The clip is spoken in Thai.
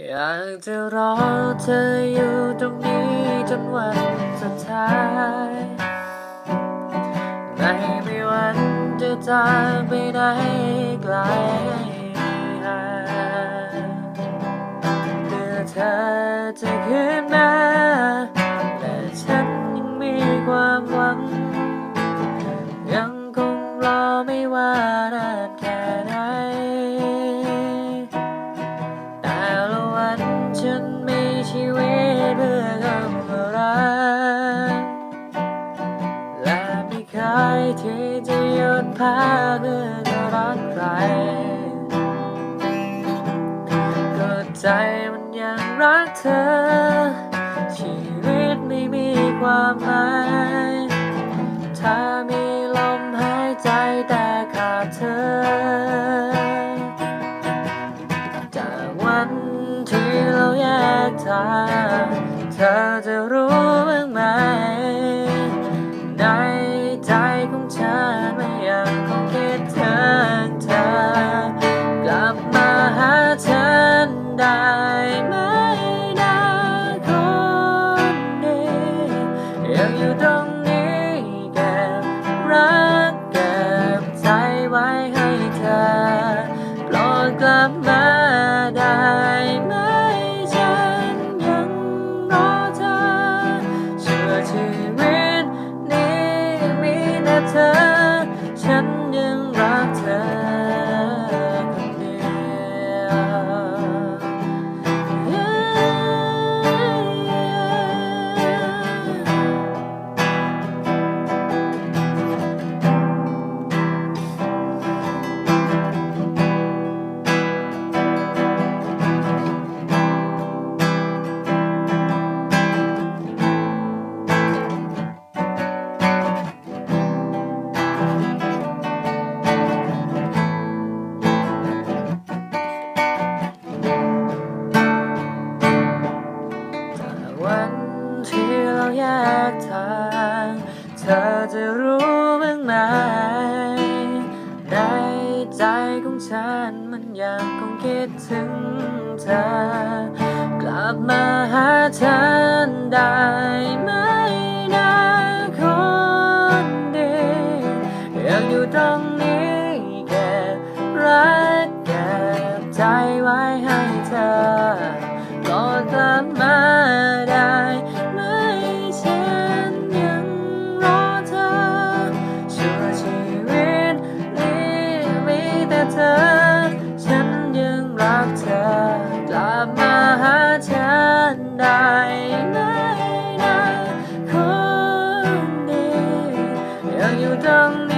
อยากจะรอเธออยู่ตรงนี้จนวันสุดท้าย ไม่มีวันจะจากไปไหนไกลห่างเมื่อเธอจะขึ้นมาและฉันยังมีความหวัง ยังคงรอไม่ว่านา ที่จะหยุดพักเพื่อจะรักใครก็ใจมันยังรักเธอ ชีวิตไม่มีความหมายถ้ามีลมหายใจแต่ขาดเธอ จากวันที่เราแยกทาง เธอจะรู้ ได้ไหมนะคนดียังอยู่ตรงนี้เก็บรักเก็บใจไว้ให้เธอโปรดกลับมา ฉันมันอยากคงคิดถึงเธอ กลับมาหาฉันได้ไหมนะคนดียังอยู่ตรง นะ